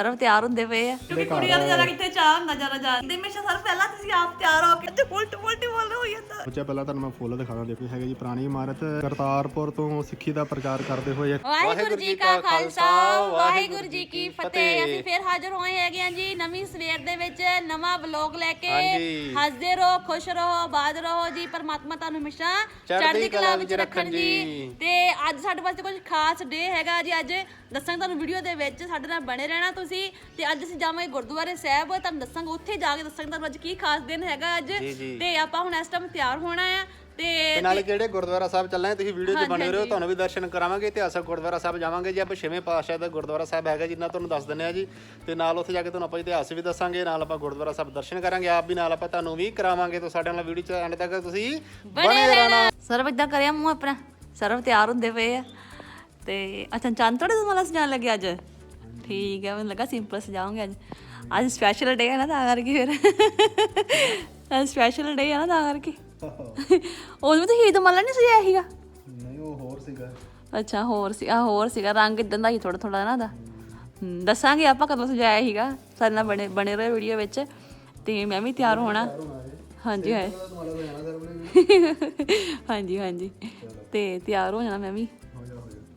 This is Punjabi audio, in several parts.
ਸਰਵ ਤਿਆਰ ਹੁੰਦੇ ਪਏ ਆ। ਕਿਉਂਕਿ ਕੁੜੀਆਂ ਦਾ ਜਰਾ ਕਿੱਥੇ ਚਾਹ ਹੁੰਦਾ ਜਰਾ ਜਾ ਦੇ ਹਮੇਸ਼ਾ ਸਰ ਪਹਿਲਾਂ ਤੁਸੀਂ ਆਪ ਤਿਆਰ ਹੋ ਕੇ ਤੇ ਉਲਟ ਉਲਟ ਬੋਲ ਹੋ ਜਾਂਦਾ। ਬੱਚਾ ਪਹਿਲਾਂ ਤੁਹਾਨੂੰ ਮੈਂ ਫੁੱਲ ਦਿਖਾਣਾ ਦੇਖੋ ਹੈਗਾ ਜੀ ਪੁਰਾਣੀ ਇਮਾਰਤ ਕਰਤਾਰਪੁਰ ਤੋਂ ਸਿੱਖੀ ਦਾ ਪ੍ਰਚਾਰ ਕਰਦੇ ਹੋਏ। ਵਾਹਿਗੁਰੂ ਜੀ ਕਾ ਖਾਲਸਾ ਵਾਹਿਗੁਰੂ ਜੀ ਕੀ ਫਤਿਹ। ਅਸੀਂ ਫੇਰ ਹਾਜ਼ਰ ਹੋਏ ਹੈਗੇ ਆ ਜੀ ਨਵੀਂ ਸਵੇਰ ਦੇ ਵਿੱਚ ਨਵਾਂ ਵਲੌਗ ਲੈ ਕੇ। ਹੱਸਦੇ ਰਹੋ ਖੁਸ਼ ਰਹੋ ਆਬਾਦ ਰਹੋ ਜੀ। ਪਰਮਾਤਮਾ ਤੁਹਾਨੂੰ ਹਮੇਸ਼ਾ ਚੜ੍ਹਦੀ ਕਲਾ ਵਿੱਚ ਰੱਖਣ ਜੀ। ਤੇ ਅੱਜ ਸਾਡੇ ਵਾਸਤੇ ਕੁਝ ਖਾਸ ਡੇ ਹੈਗਾ ਜੀ। ਅੱਜ ਦੱਸਾਂਗੇ ਤੁਹਾਨੂੰ ਵੀਡੀਓ ਦੇ ਵਿੱਚ ਸਾਡੇ ਨਾਲ ਬਣੇ ਰਹਿਣਾ। ਤੁਸੀਂ ਤੇ ਅੱਜ ਅਸੀਂ ਜਾਵਾਂਗੇ ਗੁਰਦੁਆਰੇ ਸਾਹਿਬ ਤੁਹਾਨੂੰ ਦੱਸਾਂਗੇ ਉੱਥੇ ਜਾ ਕੇ ਦੱਸਾਂਗੇ ਤੁਹਾਨੂੰ ਅੱਜ ਕੀ ਖਾਸ ਦਿਨ ਹੈਗਾ ਅੱਜ ਜੀ, ਜੀ। ਤੇ ਆਪਾਂ ਹੁਣ ਇਸ ਟਾਈਮ ਤਿਆਰ ਹੋਣਾ ਆ ਤੇ ਤੇ ਨਾਲੇ ਜਿਹੜੇ ਗੁਰਦੁਆਰਾ ਸਾਹਿਬ ਚੱਲਣਾ ਤੁਸੀਂ ਵੀਡੀਓ 'ਚ ਹਾਂਜੀ, ਬਣੇ ਰਹੋ ਹਾਂਜੀ। ਤੁਹਾਨੂੰ ਵੀ ਦਰਸ਼ਨ ਕਰਾਵਾਂਗੇ ਇਤਿਹਾਸਕ ਗੁਰਦੁਆਰਾ ਸਾਹਿਬ ਜਾਵਾਂਗੇ ਜੀ ਆਪਾਂ ਛੇਵੇਂ ਪਾਤਸ਼ਾਹ ਦਾ ਗੁਰਦੁਆਰਾ ਸਾਹਿਬ ਹੈਗਾ ਜਿੰਨਾ ਤੁਹਾਨੂੰ ਦੱਸ ਦਿੰਦੇ ਆ ਜੀ। ਤੇ ਨਾਲ ਉੱਥੇ ਜਾ ਕੇ ਤੁਹਾਨੂੰ ਆਪਾਂ ਇਤਿਹਾਸ ਵੀ ਦੱਸਾਂਗੇ ਨਾਲ ਆਪਾਂ ਗੁਰਦੁਆਰਾ ਸਾਹਿਬ ਦਰਸ਼ਨ ਕਰਾਂਗੇ ਆਪ ਵੀ ਨਾਲ ਆਪਾਂ ਤੁਹਾਨੂੰ ਵੀ ਕਰਾਵਾਂਗੇ ਤਾਂ ਸਾਡੇ ਨਾਲ ਵੀਡੀਓ 'ਚ ਐਂਡ ਤੱਕ ਤੁਸੀਂ ਬਣੇ ਰਹਿਣਾ। ਸਰਵ ਇਦਾਂ ਕਰਿਆ ਮੂੰਹ ਆਪਣਾ ਸਰਵ ਤਿਆਰ ਹੁੰਦੇ ਪਏ ਆ। ਤੇ ਅੱਛਾ ਚੰਦ ਤੁਹਾਡੇ ਤੋਂ ਮਾਲਾ ਸਜਾਣ ਲੱਗੇ ਅੱਜ? ਠੀਕ ਹੈ ਮੈਨੂੰ ਲੱਗਾ ਸਿੰਪਲ ਸਜਾਉਂਗੇ ਅੱਜ। ਅੱਜ ਸਪੈਸ਼ਲ ਡੇ ਹੈ ਨਾ ਤਾਂ ਕਰਕੇ ਫਿਰ। ਅੱਜ ਸਪੈਸ਼ਲ ਡੇ ਹੈ ਨਾ ਤਾਂ ਕਰਕੇ। ਉਹ ਵੀ ਤਾਂ ਹੀਦ ਮਾਲਾ ਨਹੀਂ ਸਜਾਇਆ ਸੀਗਾ? ਨਹੀਂ ਉਹ ਹੋਰ ਸੀਗਾ। ਅੱਛਾ ਹੋਰ ਸੀ ਆ ਹੋਰ ਸੀਗਾ ਰੰਗ ਇਦਾਂ ਦਾ ਹੀ ਥੋੜਾ ਥੋੜਾ ਨਾ ਦਾ ਦੱਸਾਂਗੇ ਆਪਾਂ ਕਦੋਂ ਸਜਾਇਆ ਸੀਗਾ ਸਾਡੇ ਨਾਲ ਬਣੇ ਬਣੇ ਰਹੇ ਵੀਡੀਓ ਵਿੱਚ। ਤੇ ਮੈਂ ਵੀ ਤਿਆਰ ਹੋਣਾ। ਹਾਂਜੀ ਹਾਂ। ਹਾਂਜੀ ਹਾਂਜੀ। ਤੇ ਤਿਆਰ ਹੋ ਜਾਣਾ ਮੈਂ ਵੀ।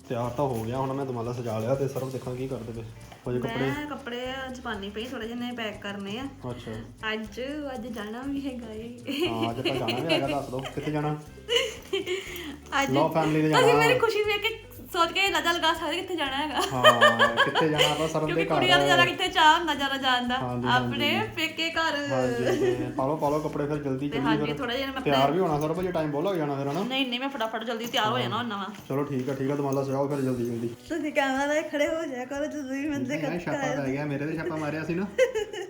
ਤਿਆਰ ਤਾਂ ਹੋ ਗਿਆ ਹੁਣ ਮੈਂ ਦਮਾਲਾ ਸਜਾ ਲਿਆ ਤੇ ਸਰਵ ਦੇਖਾਂ ਕੀ ਕਰਦੇ ਪਏ। ਹੋ ਜੇ ਕੱਪੜੇ? ਮੈਂ ਕੱਪੜੇ ਜਪਾਨੀ ਪਈ ਥੋੜੇ ਜਿਹੇ ਪੈਕ ਕਰਨੇ ਆ। ਅੱਛਾ। ਅੱਜ ਅੱਜ ਜਾਣਾ ਵੀ ਹੈਗਾ ਏ। ਹਾਂ ਅੱਜ ਤਾਂ ਜਾਣਾ ਵੀ ਹੈਗਾ ਦੱਸ ਦੋ ਕਿੱਥੇ ਜਾਣਾ? ਅੱਜ ਲੋ ਫੈਮਿਲੀ ਦੇ ਤੁਸੀਂ ਜਾਣਾ। ਮੇਰੀ ਖੁਸ਼ੀ ਵੇਖ ਕੇ ਸੋਚ ਕੇ ਨਜ਼ਾ ਲਗਾ ਸਕਦੇ ਕਿੱਥੇ ਜਾਣਾ ਹੈਗਾ? ਹਾਂ ਕਿੱਥੇ ਜਾਣਾ ਆਪਾਂ ਕਿਉਂਕਿ ਦੇ ਘਰ? ਕੁੜੀਆਂ ਦਾ ਜਰਾ ਕਿੱਥੇ ਚਾਹ ਹੁੰਦਾ ਜਰਾ ਜਾਣ ਦਾ। ਹਾਂਜੀ, ਆਪਣੇ ਪੇਕੇ ਘਰ। ਹਾਂਜੀ ਪਾਲੋ ਪਾਲੋ ਕੱਪੜੇ ਫਿਰ ਜਲਦੀ ਤੇ ਚੱਲੀਏ ਹਾਂਜੀ ਫਿਰ। ਥੋੜਾ ਜਿਹਾ ਮੈਂ ਤਿਆਰ ਵੀ ਹੋਣਾ ਸਰਵ ਜੇ ਟਾਈਮ ਬਹੁਤ ਲੱਗ ਜਾਣਾ ਫਿਰ ਹਨਾ? ਨਹੀਂ ਨਹੀਂ ਮੈਂ ਫਟਾਫਟ ਜਲਦੀ ਤਿਆਰ ਹੋ ਜਾਣਾ ਹੁਣ ਵਾ। ਚਲੋ ਠੀਕ ਆ ਠੀਕ ਆ ਦਮਾਲਾ ਸਜਾਓ ਫਿਰ ਜਲਦੀ ਜਲਦੀ। ਤੁਸੀਂ ਕੈਮਰਾ ਲੈ ਖੜੇ ਹੋ ਜਾਇਆ ਕਰੋ ਜਦੋਂ ਵੀ ਮੰਦੇ ਇਹ ਛਾਪਾ ਪੈ ਗਿਆ ਮੇਰੇ ਤੇ ਛਾਪਾ ਮਾਰਿਆ ਸੀ ਨਾ।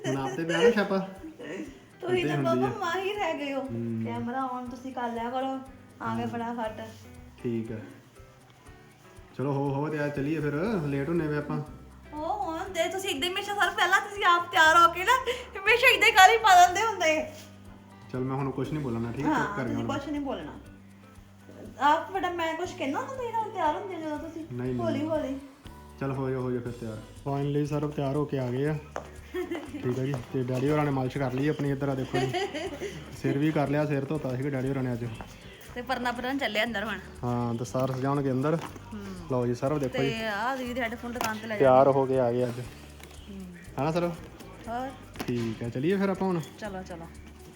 ਹੁਣ ਆਪ ਤੇ ਪਿਆ ਨਾ ਛਾਪਾ। ਤੁਸੀਂ ਤਾਂ ਬਾਬਾ ਮਾਹਿਰ ਰਹਿ ਗਏ ਹੋ। ਕੈਮਰਾ ਆਨ ਤੁਸੀਂ ਕਰ ਲਿਆ ਕਰੋ। ਆ ਗਏ ਫਟਾਫਟ। ਠੀਕ ਹੈ ਚਲੋ ਹੋ ਹੋ ਤੇ ਆ ਚਲੀਏ ਫਿਰ। ਲੇਟ ਹੁੰਨੇ ਵੇ ਆਪਾਂ। ਉਹ ਹੁਣ ਦੇ ਤੁਸੀਂ ਇੱਦਾਂ ਹੀ ਹਮੇਸ਼ਾ ਸਰ ਪਹਿਲਾਂ ਤੁਸੀਂ ਆਪ ਤਿਆਰ ਹੋ ਕੇ ਨਾ ਹਮੇਸ਼ਾ ਇੱਦਾਂ ਹੀ ਕਾਲੀ ਪਾ ਦਿੰਦੇ ਹੁੰਦੇ। ਚਲ ਮੈਂ ਹੁਣ ਕੁਝ ਨਹੀਂ ਬੋਲਣਾ ਠੀਕ ਹੈ? ਹਾਂ ਕਰ ਤੁਸੀਂ ਗਿਆ ਕੁਝ ਨਹੀਂ ਬੋਲਣਾ। ਆਪ ਬੜਾ ਮੈਂ ਕੁਝ ਕਹਿਣਾ ਤਾਂ ਤੁਸੀਂ ਨਾਲ ਤਿਆਰ ਹੁੰਦੇ ਜਦੋਂ ਤੁਸੀਂ? ਨਹੀਂ। ਹੌਲੀ ਹੌਲੀ। ਚਲ ਹੋ ਜਾ ਹੋ ਜਾ ਫਿਰ ਤਿਆਰ। ਫਾਈਨਲੀ ਸਰਬ ਤਿਆਰ ਹੋ ਕੇ ਆ ਗਏ ਆ। ਠੀਕ ਹੈ ਜੀ ਤੇ ਡੈਡੀ ਹੋਰਾਂ ਨੇ ਮਾਲਿਸ਼ ਕਰ ਲਈ ਆਪਣੀ ਇੱਧਰ ਆ ਦੇਖੋ ਜੀ। ਸਿਰ ਵੀ ਕਰ ਲਿਆ ਸਿਰ ਧੋਤਾ ਸੀਗਾ ਡੈਡੀ ਹੋਰਾਂ ਨੇ ਅੱਜ। ਤੇ ਪਰਨਾ ਪਰਨ ਚੱਲੇ ਅੰਦਰ ਹੁਣ। ਹਾਂ ਦਸਤਾਰ ਸਜਾਉਣਗੇ ਅੰਦਰ। ਲਓ ਜੀ ਸਰਬ ਦੇਖੋ ਜੀ। ਤੇ ਆਹ ਦੇ ਹੈੱਡਫੋਨ ਦੁਕਾਨ ਤੇ ਲੈ ਜਾ ਤਿਆਰ ਹੋ ਕੇ ਆ ਗਏ ਅੱਜ। ਹਨਾ ਸਰ ਹੋਰ? ਠੀਕ ਹੈ ਚਲੀਏ ਫਿਰ ਆਪਾਂ ਹੁਣ? ਚਲੋ ਚਲੋ।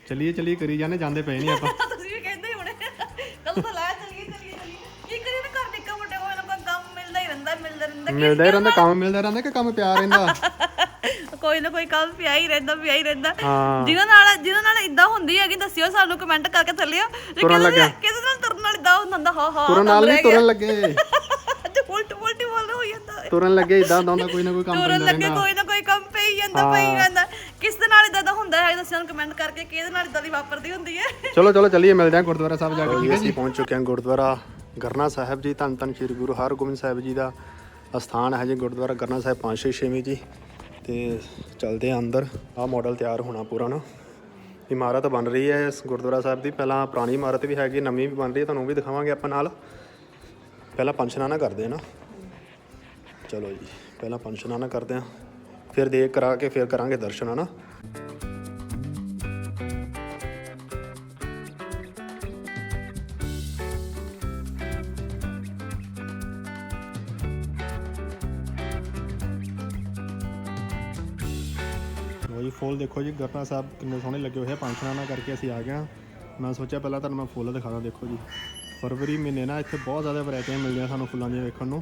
ਚਲੀਏ ਚਲੀਏ ਕਰੀ ਜਾਂਦੇ ਜਾਂਦੇ ਪਏ ਨਹੀਂ ਆਪਾਂ। ਤੁਸੀਂ ਵੀ ਕਹਿੰਦੇ ਹੋਣੇ। ਕਦੋਂ ਤਾਂ ਲਾਇਆ ਰਹਿੰਦਾ ਮਿਲਦਾ ਹੀ ਰਹਿੰਦਾ ਕੰਮ ਮਿਲਦਾ ਰਹਿੰਦਾ ਕਿ ਕੰਮ ਪਿਆ ਰਹਿੰਦਾ? ਕੋਈ ਨਾ ਕੋਈ ਕੰਮ ਪਿਆ ਹੀ ਰਹਿੰਦਾ ਪਿਆ ਹੀ ਰਹਿੰਦਾ। ਹਾਂ। ਜਿਹਨਾਂ ਨਾਲ ਜਿਹਨਾਂ ਨਾਲ ਇਦਾਂ ਹੁੰਦੀ ਹੈਗੀ ਦੱਸਿਓ ਸਾਨੂੰ ਕਮੈਂਟ ਕਰਕੇ ਥੱਲਿਓ ਜੇ ਤੁਰਨ ਕਿਸੇ ਲੱਗਿਆ। ਨਾਲ- ਕਿਸੇ ਨਾਲ ਤੁਰਨ ਨਾਲ ਇਦਾਂ ਹੁੰਦਾ ਹਾਂ ਹਾਂ ਤੁਰਨ ਨਾਲ ਨਹੀਂ ਤੁਰਨ ਲੱਗੇ। ਤੇ ਉਲਟ ਉਲਟ ਬੋਲ ਹੋ ਜਾਂਦਾ। ਤੁਰਨ ਲੱਗੇ ਇਦਾਂ ਦਾ ਹੁੰਦਾ ਕੋਈ ਨਾ ਕੋਈ ਕੰਮ ਤੁਰਨ ਪੈਂਦਾ ਲੱਗੇ ਰਹਿੰਦਾ। ਕੋਈ ਨਾ ਕੋਈ ਕੰਮ ਪਈ ਜਾਂਦਾ ਪਈ ਜਾਂਦਾ ਕਿਸ ਦੇ ਨਾਲ ਇਦਾਂ ਦਾ ਹੁੰਦਾ ਹੈ ਦੱਸਿਓ ਕਮੈਂਟ ਕਰਕੇ ਕਿਹਦੇ ਨਾਲ ਇਦਾਂ ਦੀ ਵਾਪਰਦੀ ਹੁੰਦੀ ਹੈ? ਚਲੋ ਚਲੋ ਚਲੀਏ ਮਿਲਦੇ ਹਾਂ ਗੁਰਦੁਆਰਾ ਸਾਹਿਬ ਜਾ ਕੇ। ਠੀਕ ਹੈ ਜੀ ਪਹੁੰਚ ਚੁੱਕੇ ਹਾਂ ਗੁਰਦੁਆਰਾ ਗਰਨਾ ਸਾਹਿਬ ਜੀ ਧੰਨ ਧੰਨ ਸ੍ਰੀ ਗੁਰੂ ਹਰਗੋਬਿੰਦ ਸਾਹਿਬ ਜੀ ਦਾ। ਅਸਥਾਨ ਹੈ ਜੀ ਗੁਰਦੁਆਰਾ ਗਰਨਾ ਸਾਹਿਬ 5 ਛੇਵੀਂ ਜੀ। ਤੇ ਚਲਦੇ ਆ ਅੰਦਰ। ਆਹ ਮਾਡਲ ਤਿਆਰ ਹੋਣਾ ਪੂਰਾ ਨਾ। ਇਮਾਰਤ ਬਣ ਰਹੀ ਹੈ ਇਸ ਗੁਰਦੁਆਰਾ ਸਾਹਿਬ ਦੀ। ਪਹਿਲਾਂ ਪੁਰਾਣੀ ਇਮਾਰਤ ਵੀ ਹੈਗੀ, ਨਵੀਂ ਵੀ ਬਣ ਰਹੀ ਹੈ, ਤੁਹਾਨੂੰ ਉਹ ਵੀ ਦਿਖਾਵਾਂਗੇ ਆਪਾਂ ਨਾਲ। ਪਹਿਲਾਂ ਪੰਚਨਾਨਾ ਕਰਦੇ ਹਾਂ ਨਾ। ਚਲੋ ਜੀ, ਪਹਿਲਾਂ ਪੰਚਨਾਨਾ ਕਰਦੇ ਹਾਂ। ਫਿਰ ਦੇਖ ਕਰਾ ਕੇ ਫਿਰ ਕਰਾਂਗੇ ਦਰਸ਼ਨ ਹਨਾ ਫੁੱਲ ਦੇਖੋ ਜੀ ਗਰਨਾ ਸਾਹਿਬ ਕਿੰਨੇ ਸੋਹਣੇ ਲੱਗੇ ਹੋਏ ਆ ਪੰਛਾਂ ਕਰਕੇ ਅਸੀਂ ਆ ਗਏ ਹਾਂ। ਮੈਂ ਸੋਚਿਆ ਪਹਿਲਾਂ ਤੁਹਾਨੂੰ ਮੈਂ ਫੁੱਲ ਦਿਖਾਦਾ ਦੇਖੋ ਜੀ। ਫਰਵਰੀ ਮਹੀਨੇ ਨਾ ਇੱਥੇ ਬਹੁਤ ਜ਼ਿਆਦਾ ਵੈਰਾਈਟੀਆਂ ਮਿਲਦੀਆਂ ਸਾਨੂੰ ਫੁੱਲਾਂ ਦੀਆਂ ਵੇਖਣ ਨੂੰ।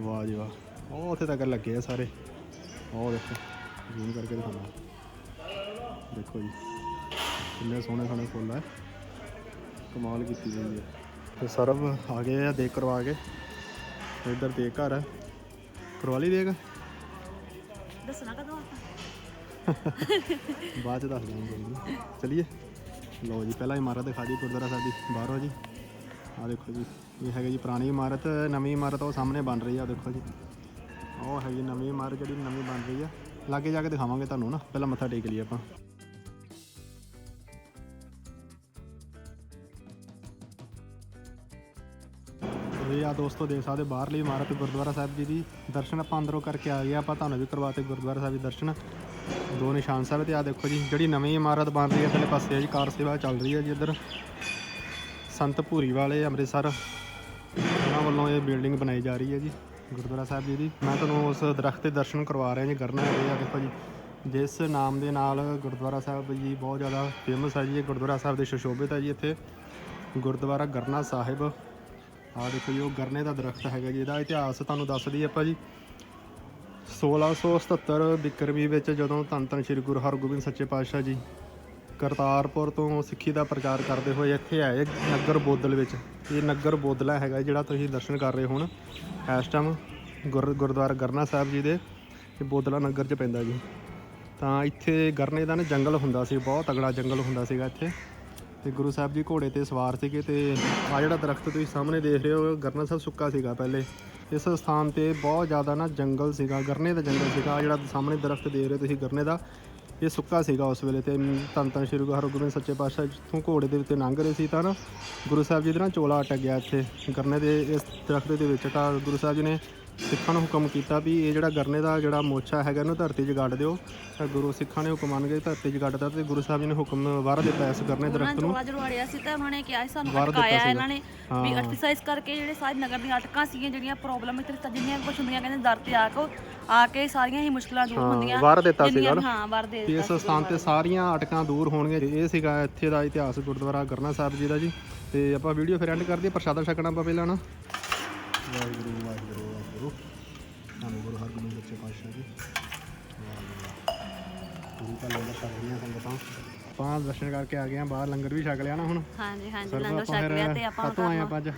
ਵਾਹ ਜੀ ਵਾਹ, ਉਹ ਉੱਥੇ ਤੱਕ ਲੱਗੇ ਆ ਸਾਰੇ। ਉਹ ਦੇਖੋ ਜ਼ੂਮ ਕਰਕੇ ਦਿਖਾਉਣਾ ਦੇਖੋ ਜੀ, ਕਿੰਨੇ ਸੋਹਣੇ ਸੋਹਣੇ ਫੁੱਲ ਹੈ ਕਮਾਲ ਕੀਤੀ ਜਾਂਦੀ ਹੈ ਤੇ ਸਰਬ ਆ ਗਏ ਆ, ਦੇਖ ਕਰਵਾ ਕੇ। ਇੱਧਰ ਦੇਖ ਘਰ ਹੈ ਕਰਵਾ ਲਈ ਦੇਖ? ਦੱਸਣਾ ਕਦੋਂ ਆਪਾਂ ਬਾਅਦ ਚ ਦੱਸ ਦਾਂਗੇ ਕੋਈ ਨਹੀਂ ਚਲਿਏ। ਲਓ ਜੀ, ਪਹਿਲਾਂ ਇਮਾਰਤ ਦਿਖਾ ਦੀ ਗੁਰਦੁਆਰਾ ਸਾਹਿਬ ਦੀ, ਬਾਹਰੋਂ ਜੀ। ਆਹ ਦੇਖੋ ਜੀ, ਇਹ ਹੈਗਾ ਜੀ ਪੁਰਾਣੀ ਇਮਾਰਤ, ਨਵੀਂ ਇਮਾਰਤ ਉਹ ਸਾਹਮਣੇ ਬਣ ਰਹੀ ਆ, ਦੇਖੋ ਜੀ। ਉਹ ਹੈਗੀ ਨਵੀਂ ਇਮਾਰਤ ਜਿਹੜੀ ਨਵੀਂ ਬਣ ਰਹੀ ਆ। ਲਾਗੇ ਜਾ ਕੇ ਦਿਖਾਵਾਂਗੇ ਤੁਹਾਨੂੰ ਨਾ, ਪਹਿਲਾਂ ਮੱਥਾ ਟੇਕ ਲਈਏ ਆਪਾਂ। ਇਹ ਆ ਦੋਸਤੋ, ਦੇਖ ਸਕਦੇ ਬਾਹਰਲੀ ਇਮਾਰਤ ਗੁਰਦੁਆਰਾ ਸਾਹਿਬ ਜੀ ਦੀ। ਦਰਸ਼ਨ ਆਪਾਂ ਅੰਦਰੋਂ ਕਰਕੇ ਆ ਗਏ ਆਪਾਂ ਤੁਹਾਨੂੰ ਵੀ ਕਰਵਾਤੇ ਗੁਰਦੁਆਰਾ ਸਾਹਿਬ ਦੇ ਦਰਸ਼ਨ। ਦੋ ਨਿਸ਼ਾਨ ਸਾਹਿਬ ਤੇ ਆ ਦੇਖੋ ਜੀ, ਜਿਹੜੀ ਨਵੀਂ ਇਮਾਰਤ ਬਣ ਰਹੀ ਹੈ ਇਧਰਲੇ ਪਾਸੇ ਹੈ ਜੀ ਕਾਰ ਸੇਵਾ ਚੱਲ ਰਹੀ ਹੈ ਜੀ ਇੱਧਰ। ਸੰਤ ਭੂਰੀ ਵਾਲੇ ਅੰਮ੍ਰਿਤਸਰ ਉਹਨਾਂ ਵੱਲੋਂ ਇਹ ਬਿਲਡਿੰਗ ਬਣਾਈ ਜਾ ਰਹੀ ਹੈ ਜੀ, ਗੁਰਦੁਆਰਾ ਸਾਹਿਬ ਜੀ ਦੀ। ਮੈਂ ਤੁਹਾਨੂੰ ਉਸ ਦਰਖਤ ਦੇ ਦਰਸ਼ਨ ਕਰਵਾ ਰਿਹਾ ਜੀ, ਗਰਨਾ ਹੈਗੇ ਆ, ਦੇਖੋ ਜੀ। ਜਿਸ ਨਾਮ ਦੇ ਨਾਲ ਗੁਰਦੁਆਰਾ ਸਾਹਿਬ ਜੀ ਬਹੁਤ ਜ਼ਿਆਦਾ ਫੇਮਸ ਹੈ ਜੀ, ਇਹ ਗੁਰਦੁਆਰਾ ਸਾਹਿਬ ਦੇ ਸੁਸ਼ੋਭਿਤ ਹੈ ਜੀ ਇੱਥੇ। ਗੁਰਦੁਆਰਾ ਗਰਨਾ ਸਾਹਿਬ ਆ ਦੇਖੋ ਜੀ, ਉਹ ਗਰਨੇ ਦਾ ਦਰਖਤ ਹੈਗਾ ਜੀ, ਇਹਦਾ ਇਤਿਹਾਸ ਤੁਹਾਨੂੰ ਦੱਸ ਦਈਏ ਆਪਾਂ ਜੀ। 1677 ਬਿਕਰਮੀ ਵਿੱਚ ਜਦੋਂ ਧੰਨ ਧੰਨ ਸ੍ਰੀ ਗੁਰੂ ਹਰਗੋਬਿੰਦ ਸੱਚੇ ਪਾਤਸ਼ਾਹ ਜੀ ਕਰਤਾਰਪੁਰ ਤੋਂ ਸਿੱਖੀ ਦਾ ਪ੍ਰਚਾਰ ਕਰਦੇ ਹੋਏ ਇੱਥੇ ਆਏ ਨਗਰ ਬੋਦਲ ਵਿੱਚ। ਇਹ ਨਗਰ ਬੋਦਲਾ ਹੈਗਾ ਜਿਹੜਾ ਤੁਸੀਂ ਦਰਸ਼ਨ ਕਰ ਰਹੇ ਹੋਣ। ਇਸ ਟਾਈਮ ਗੁਰ, ਗੁਰਦੁਆਰਾ ਗਰਨਾ ਸਾਹਿਬ ਜੀ ਦੇ, ਇਹ ਬੋਦਲਾ ਨਗਰ 'ਚ ਪੈਂਦਾ ਜੀ। ਤਾਂ ਇੱਥੇ ਗਰਨੇ ਦਾ ਨਾ ਜੰਗਲ ਹੁੰਦਾ ਸੀ, ਬਹੁਤ ਤਗੜਾ ਜੰਗਲ ਹੁੰਦਾ ਸੀਗਾ ਇੱਥੇ। ਤੇ ਗੁਰੂ ਸਾਹਿਬ ਜੀ ਘੋੜੇ ਤੇ ਸਵਾਰ ਸੀਗੇ ਤੇ ਆ ਜਿਹੜਾ ਦਰਖਤ ਤੁਸੀਂ ਸਾਹਮਣੇ ਦੇਖ ਰਹੇ ਹੋ, ਗਰਨਾ ਸਾਹਿਬ ਸੁੱਕਾ ਸੀਗਾ ਪਹਿਲੇ। ਇਸ ਸਥਾਨ ਤੇ ਬਹੁਤ ਜ਼ਿਆਦਾ ਨਾ ਜੰਗਲ ਸੀਗਾ, ਗਰਨੇ ਦਾ ਜੰਗਲ ਸੀਗਾ। ਜਿਹੜਾ ਸਾਹਮਣੇ ਦਰਖਤ ਦੇਖ ਰਹੇ ਹੋ ਤੁਸੀਂ, ਗਰਨੇ ਦਾ, ਇਹ ਸੁੱਕਾ ਸੀਗਾ ਉਸ ਵੇਲੇ ਤੇ। ਧੰਨ ਧੰਨ ਸ਼੍ਰੀ ਗੁਰੂ ਹਰਗੋਬਿੰਦ ਸੱਚੇ ਪਾਤਸ਼ਾਹ ਜਿੱਥੋਂ ਘੋੜੇ ਦੇ ਉੱਤੇ ਲੰਘ ਰਹੇ ਸੀ ਤਾਂ ਨਾ, ਗੁਰੂ ਸਾਹਿਬ ਜੀ ਦੇ ਨਾ ਚੋਲਾ ਅਟਕ ਗਿਆ ਇੱਥੇ। ਗਰਨੇ ਦੇ ਇਸ ਦਰਖਤ ਦੇ ਵਿੱਚ ਤਾਂ ਗੁਰੂ ਸਾਹਿਬ ਜੀ ਨੇ ਸਿੱਖਾਂ ਨੂੰ ਹੁਕਮ ਕੀਤਾ ਵੀ ਇਹ ਜਿਹੜਾ ਗਰਨੇ ਦਾ ਜਿਹੜਾ ਮੋਚਾ ਹੈਗਾ ਇਹਨੂੰ ਧਰਤੀ 'ਚ ਗੱਡ ਦਿਓ। ਤਾਂ ਗੁਰੂ ਸਿੱਖਾਂ ਨੇ ਹੁਕਮ ਮੰਨ ਕੇ ਧਰਤੀ 'ਚ ਗੱਡਦਾ ਤੇ ਗੁਰੂ ਸਾਹਿਬ ਜੀ ਨੇ ਹੁਕਮ ਵਾਰ ਦਿੱਤਾ ਇਸ ਗਰਨੇ ਉਹਨਾਂ ਦਰਖਤ ਨੂੰ। ਜੋੜਾ ਜਰਵਾੜਿਆ ਸੀ ਤਾਂ ਉਹਨਾਂ ਨੇ ਕਿਹਾ ਸੀ ਸਾਨੂੰ ਦਿੱਤਾ ਅਟਕਾਇਆ। ਇਹਨਾਂ ਨੇ ਵੀ ਐਕਸਰਸਾਈਜ਼ ਕਰਕੇ ਜਿਹੜੇ ਸਾਰੇ ਨਗਰ ਦੀਆਂ ਅਟਕਾਂ ਸੀਗੀਆਂ ਜਿਹੜੀਆਂ ਪ੍ਰੋਬਲਮ ਇੱਥੇ ਜਿੰਨੀਆਂ ਕੁਝ ਹੁੰਦੀਆਂ ਕਹਿੰਦੇ ਦਰ ਤੇ ਆ ਕੇ ਆ ਕੇ ਸਾਰੀਆਂ ਹੀ ਮੁਸ਼ਕਲਾਂ ਦੂਰ ਹੁੰਦੀਆਂ। ਵਾਰ ਦਿੱਤਾ ਸੀਗਾ ਹਾਂ ਵਾਰ ਦੇ ਤੇ ਇਸ ਸਥਾਨ ਤੇ ਸਾਰੀਆਂ ਅਟਕਾਂ ਦੂਰ ਹੋਣਗੀਆਂ ਇਹ ਸੀਗਾ ਇੱਥੇ ਦਾ ਇਤਿਹਾਸ ਗੁਰਦੁਆਰਾ ਗਰਨਾ ਸਾਹਿਬ ਜੀ ਦਾ ਜੀ। ਤੇ ਆਪਾਂ ਵੀਡੀਓ ਫਿਰ ਐਂਡ ਕਰਦੇ ਹਾਂ ਪ੍ਰਸ਼ਾਦਾ ਛਕਣਾ ਆਪਾਂ ਪਹਿਲਾਂ ਨਾ। ਵਾਹਿਗੁਰੂ ਵਾਹਿਗੁਰੂ। ਵਾਹਿਗੁਰੂ ਧੰਨ ਗੁਰੂ ਹਰਗੋਬਿੰਦ ਸੱਚੇ ਪਾਤਸ਼ਾਹ ਜੀ ਪੂਰੀ ਤਾਂ ਲੰਗਰ ਛਕ ਸੰਗਤਾਂ ਆਪਾਂ ਦਰਸ਼ਨ ਕਰਕੇ ਆ ਗਏ ਆ ਬਾਹਰ ਲੰਗਰ ਵੀ ਛਕ ਲਿਆ ਨਾ ਹੁਣ ਹਾਂਜੀ ਹਾਂਜੀ ਲੰਗਰ ਛਕ ਲਿਆ ਤੇ ਆਪਾਂ ਕਾਤੋਂ ਆਏ ਆਪਾਂ ਅੱਜ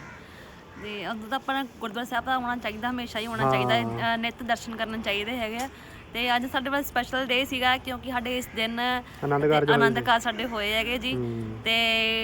ਤੇ ਉਦੋਂ ਤਾਂ ਆਪਾਂ ਗੁਰਦੁਆਰਾ ਸਾਹਿਬ ਦਾ ਆਉਣਾ ਚਾਹੀਦਾ ਹਮੇਸ਼ਾ ਹੀ ਆਉਣਾ ਚਾਹੀਦਾ ਨਿੱਤ ਦਰਸ਼ਨ ਕਰਨੇ ਚਾਹੀਦੇ ਹੈਗੇ ਆ ਤੇ ਅੱਜ ਸਾਡੇ ਵਾਸਤੇ ਸਪੈਸ਼ਲ ਡੇ ਸੀਗਾ ਕਿਉਂਕਿ ਸਾਡੇ ਇਸ ਦਿਨ ਆਨੰਦ ਕਾਰਜ ਆਨੰਦ ਕਾਰਜ ਸਾਡੇ ਹੋਏ ਹੈਗੇ ਜੀ। ਤੇ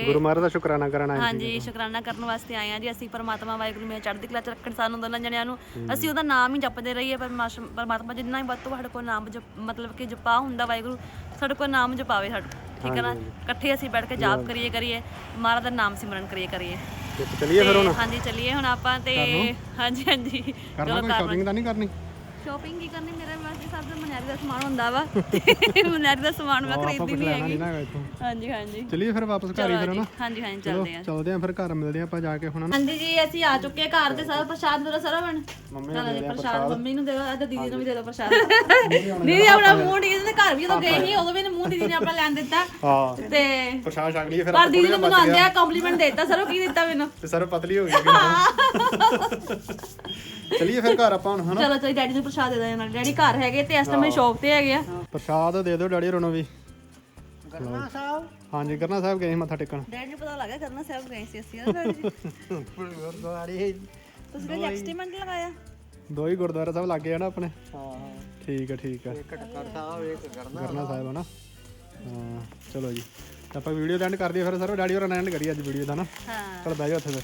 ਗੁਰੂ ਮਹਾਰਾਜ ਦਾ ਸ਼ੁਕਰਾਨਾ ਕਰਨ ਆਏ ਸੀ ਹਾਂਜੀ ਸ਼ੁਕਰਾਨਾ ਕਰਨ ਵਾਸਤੇ ਆਏ ਆ ਜੀ। ਅਸੀਂ ਪਰਮਾਤਮਾ ਵਾਹਿਗੁਰੂ ਮੇਰਾ ਚੜ੍ਹਦੀ ਕਲਾ ਚ ਰੱਖਣ ਸਾਨੂੰ ਦੋਨਾਂ ਜਣਿਆਂ ਨੂੰ। ਅਸੀਂ ਉਹਦਾ ਨਾਮ ਹੀ ਜਪਦੇ ਰਹੀਏ। ਪਰਮਾਤਮਾ ਜਿੰਨਾ ਹੀ ਵੱਧ ਤੋਂ ਵੱਧ ਸਾਡੇ ਕੋਲ ਨਾਮ ਜਪ ਮਤਲਬ ਕਿ ਜਪਾ ਹੁੰਦਾ ਵਾਹਿਗੁਰੂ ਸਾਡੇ ਕੋਲ ਨਾਮ ਜਪਾਵੇ ਸਾਡੇ। ਠੀਕ ਹੈ ਨਾ? ਇਕੱਠੇ ਅਸੀਂ ਬੈਠ ਕੇ ਜਾਪ ਕਰੀਏ ਕਰੀਏ। ਮਹਾਰਾਜ ਦਾ ਨਾਮ ਸਿਮਰਨ ਕਰੀਏ ਕਰੀਏ। ਤੇ ਚਲੀਏ ਫਿਰ ਹੁਣ? ਹਾਂਜੀ ਚੱਲੀਏ ਹੁਣ ਆਪਾਂ ਤੇ ਹਾਂਜੀ ਹਾਂਜੀ। ਕਰਨਾ ਕੋਈ ਸ਼ਾਪਿੰਗ ਤਾਂ ਨਹੀਂ ਕਰਨੀ? ਸ਼ਾਪਿੰਗ ਕੀ ਕਰਨੀ? ਮੇਰੇ ਵਾਸਤੇ ਸਭ ਤੋਂ ਮਨਿਆਰੀ ਦਾ ਸਮਾਨ ਹੁੰਦਾ ਵਾ। ਮਨਿਆਰੀ ਦਾ ਸਮਾਨ ਮੈਂ ਖਰੀਦਦੀ ਨਹੀਂ ਹੈਗੀ। ਨਾ ਹਾਂਜੀ ਹਾਂਜੀ। ਚਲਿਏ ਫਿਰ ਵਾਪਸ ਘਰ ਹੀ ਫਿਰ ਨਾ ਹਾਂਜੀ ਹਾਂਜੀ ਚਲੋ ਚੱਲਦੇ ਆ। ਚਲਦੇ ਆਂ ਫਿਰ ਘਰ ਮਿਲਦੇ ਆਂ ਆਪਾਂ ਜਾ ਕੇ ਹੁਣ ਨਾ ਹਾਂਜੀ ਜੀ ਅਸੀਂ ਆ ਚੁੱਕੇ ਘਰ ਤੇ ਸਾਰਾ ਪ੍ਰਸ਼ਾਦ ਦੋ ਸਾਰਾ ਬਣ। ਮੰਮੀ ਜੀ ਪ੍ਰਸ਼ਾਦ ਮੰਮੀ ਨੂੰ ਦੇ ਅੱਜ ਦੀਦੀ ਨੂੰ ਵੀ ਦੇ ਦੋ ਪ੍ਰਸ਼ਾਦ। ਦੀਦੀ ਆਪਣਾ ਮੂੰਹ ਦੀਦੀ ਦੇ ਘਰ ਵੀ ਜਦੋਂ ਗਏ ਸੀ ਉਦੋਂ ਵੀ ਇਹਨੇ ਮੂੰਹ ਦੀਦੀ ਨੇ ਆਪਣਾ ਲੈਣ ਦਿੱਤਾ। ਹਾਂ। ਤੇ ਪ੍ਰਸ਼ਾਦ ਛਕ ਲਈਏ ਫਿਰ ਪਰ ਦੀਦੀ ਨੇ ਮੈਨੂੰ ਆਂਦਿਆ ਕੰਪਲੀਮੈਂਟ ਦੇਤਾ ਸਰੋ ਕੀ ਦਿੱਤਾ ਮੈਨੂੰ? ਤੇ ਸਰ ਪਤਲੀ ਹੋ ਗਈ ਚਲਿਏ ਫਿਰ ਘਰ ਆਪਾਂ ਹੁਣ ਹਨਾ? ਚਲੋ ਚਲੋ ਡੈਡੀ ਨੂੰ ਪ੍ਰਸ਼ਾਦ ਦੇ ਦੋ ਨਾਲ। ਡੈਡੀ ਘਰ ਹੈਗੇ ਤੇ ਇਸ ਟਾਈਮ ਸ਼ੌਪ ਤੇ ਹੈਗੇ ਆ। ਪ੍ਰਸ਼ਾਦ ਦੇ ਦਿਓ ਡੈਡੀ ਹੋਰਾਂ ਨੂੰ ਵੀ ਗਰਨਾ ਸਾਹਿਬ। ਹਾਂਜੀ ਗਰਨਾ ਸਾਹਿਬ ਗਏ ਸੀ ਮੱਥਾ ਟੇਕਣ। ਡੈਡੀ ਨੂੰ ਪਤਾ ਲੱਗਾ ਕਰਨਾ ਸਾਹਿਬ ਗਏ ਸੀ ਅਸੀਂ ਜੀ? ਤੁਸੀਂ ਤਾਂ ਐਕਸਟੀਮੈਂਟ ਲਗਾਇਆ? ਦੋ ਹੀ ਗੁਰਦੁਆਰਾ ਸਾਹਿਬ ਲੱਗੇ ਆ ਨਾ ਆਪਣੇ। ਹਾਂ ਠੀਕ ਹੈ ਠੀਕ ਹੈ ਇੱਕ ਟੱਕਰ ਸਾਹਿਬ ਇੱਕ ਗਰਨਾ ਸਾਹਿਬ। ਹੈ ਨਾ। ਹਾਂ ਚਲੋ ਜੀ। ਤਾਂ ਆਪਾਂ ਵੀਡੀਓ ਦਾ ਐਂਡ ਕਰ ਦਈਏ ਫਿਰ ਸਰ ਡੈਡੀ ਹੋਰਾਂ ਨਾਲ ਐਂਡ ਕਰੀਏ ਅੱਜ ਵੀਡੀਓ ਦਾ ਨਾ। ਹਾਂ। ਚਲ ਬਹਿ ਜਾ ਉੱਥੇ ਫਿਰ।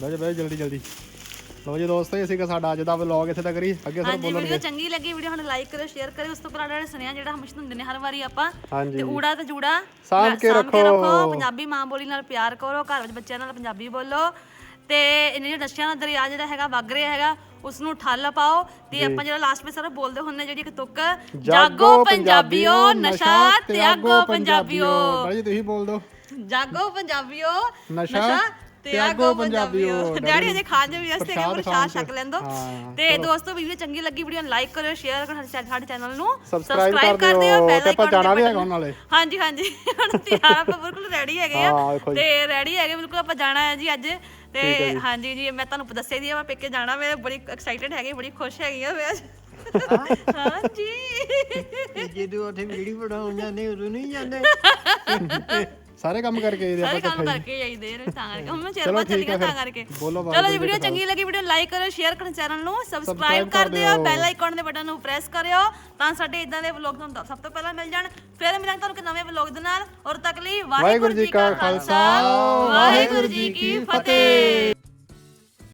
ਬਹਿ ਜਾ ਬਹਿ ਜਾ ਜਲਦੀ ਜਲਦੀ। ਲਓ ਜੀ ਦੋਸਤੋ ਇਹ ਸੀਗਾ ਸਾਡਾ ਅੱਜ ਦਾ ਵਲੌਗ ਇੱਥੇ ਤੱਕ ਕਰੀ ਅੱਗੇ ਸਰ ਹਾਂਜੀ ਵੀਡੀਓ ਚੰਗੀ ਲੱਗੀ ਵੀਡੀਓ ਨੂੰ ਲਾਈਕ ਕਰਿਓ ਸ਼ੇਅਰ ਕਰਿਓ। ਉਸ ਤੋਂ ਬਾਅਦ ਜਿਹੜੇ ਸੁਨੇਹਾ ਜਿਹੜਾ ਹਮੇਸ਼ਾ ਹੁੰਦੇ ਨੇ ਹਰ ਵਾਰੀ ਆਪਾਂ ਹਾਂਜੀ। ਤੇ ਊੜਾ ਤੇ ਜੂੜਾ ਸਾਂਭ ਕੇ ਰੱਖੋ। ਪੰਜਾਬੀ ਮਾਂ ਬੋਲੀ ਨਾਲ ਪਿਆਰ ਕਰੋ ਘਰ ਵਿੱਚ ਬੱਚਿਆਂ ਨਾਲ ਪੰਜਾਬੀ ਬੋਲੋ। ਤੇ ਇਹਨਾਂ ਜਿਹੜੇ ਨਸ਼ਿਆਂ ਦਾ ਦਰਿਆ ਜਿਹੜਾ ਹੈਗਾ ਵਗ ਰਿਹਾ ਹੈਗਾ ਉਸ ਨੂੰ ਠੱਲ ਪਾਓ। ਤੇ ਆਪਾਂ ਜਿਹੜਾ ਲਾਸਟ ਵਿੱਚ ਸਾਰਾ ਬੋਲਦੇ ਹੁੰਦੇ ਜਿਹੜੀ ਇੱਕ ਤੁੱਕ ਜਾਗੋ ਪੰਜਾਬੀਓ ਨਸ਼ਾ ਤਿਆਗੋ ਪੰਜਾਬੀਓ। ਡੈਡੀ ਜੀ ਤੁਸੀਂ ਬੋਲ ਦਿਓ ਜਾਗੋ ਪੰਜਾਬੀਓ ਨਸ਼ਾ ਤਿਆਗੋ ਪੰਜਾਬੀਓ ਡੈਡੀ। ਅਜੇ ਖਾਣ ਦੇ ਵੀ ਵਾਸਤੇ ਪ੍ਰਸ਼ਾਦ ਪ੍ਰਸ਼ਾਦ ਛਕ ਲੈਂਦੋ। ਤੇ ਦੋਸਤੋ ਵੀਡੀਓ ਚੰਗੀ ਲੱਗੀ ਵੀਡੀਓ ਨੂੰ ਲਾਈਕ ਕਰਿਓ ਸ਼ੇਅਰ ਕਰੋ ਸਾਡੇ ਸਾਡੇ ਚੈਨਲ ਨੂੰ Subscribe ਕਰ ਕਰ ਦਿਓ, ਤੇ ਆਪਾਂ icon ਜਾਣਾ ਵੀ ਤੇ ਹੈਗਾ ਉਹਨਾਂ ਨਾਲੇ। ਹਾਂਜੀ ਹਾਂਜੀ। ਹੁਣ ਤਿਆਰ ਆਪਾਂ ਬਿਲਕੁਲ ਰੈਡੀ ਹੈਗੇ ਆ। ਤੇ ਰੈਡੀ ਹੈਗੇ ਬਿਲਕੁਲ ਆਪਾਂ ਜਾਣਾ ਹੈ ਜੀ ਅੱਜ। ਤੇ ਹਾਂਜੀ ਜੀ ਮੈਂ ਤੁਹਾਨੂੰ ਦੱਸਿਆ ਦੀ ਆ ਮੈਂ ਪੇਕੇ ਜਾਣਾ ਮੈਂ ਬੜੀ ਐਕਸਾਈਟਡ ਹੈਗੀ ਬੜੀ ਖੁਸ਼ ਹੈਗੀ ਆ ਮੈਂ ਹਾਂਜੀ। ਜਦੋਂ ਉੱਥੇ ਵੀਡੀਓ ਬਣਾਉਣ ਜਾਂਦੇ ਉਦੋਂ ਨਹੀਂ ਜਾਂਦੇ। ਸਾਰੇ ਕੰਮ ਕਰਕੇ ਇਹਦੇ ਸਾਰੇ ਕੰਮ ਕਰਕੇ ਜਾਈਦੇ ਨੇ ਤਾਂ ਕਰਕੇ। ਹੁਣ ਮੈਂ ਚਿਰ ਚਲੋ ਬਾਅਦ ਠੀਕ ਚੱਲੀ ਆ ਹਾਂ ਤਾਂ। ਕਰਕੇ। ਚਲੋ ਜੀ ਵੀਡੀਓ। ਚੰਗੀ ਲੱਗੀ ਵੀਡੀਓ ਲਾਈਕ ਕਰੋ ਸ਼ੇਅਰ ਕਰੋ ਚੈਨਲ ਨੂੰ ਸਬਸਕ੍ਰਾਈਬ ਕਰ ਦਿਓ। ਬੈਲ ਆਈਕਨ ਦੇ ਬਟਨ ਨੂੰ ਪ੍ਰੈਸ ਕਰਿਓ ਤਾਂ ਸਾਡੇ ਇਦਾਂ ਦੇ ਵਲੌਗ ਤੁਹਾਨੂੰ ਸਭ ਤੋਂ ਪਹਿਲਾਂ ਮਿਲ ਜਾਣ। ਫਿਰ ਮਿਲਾਂਗੇ ਤੁਹਾਨੂੰ ਇੱਕ ਨਵੇਂ ਵਲੌਗ ਦੇ ਨਾਲ। ਔਰ ਤੱਕ ਲਈ ਵਾਹਿਗੁਰੂ ਜੀ ਕਾ ਖਾਲਸਾ ਵਾਹਿਗੁਰੂ ਜੀ ਕੀ ਫਤਿਹ।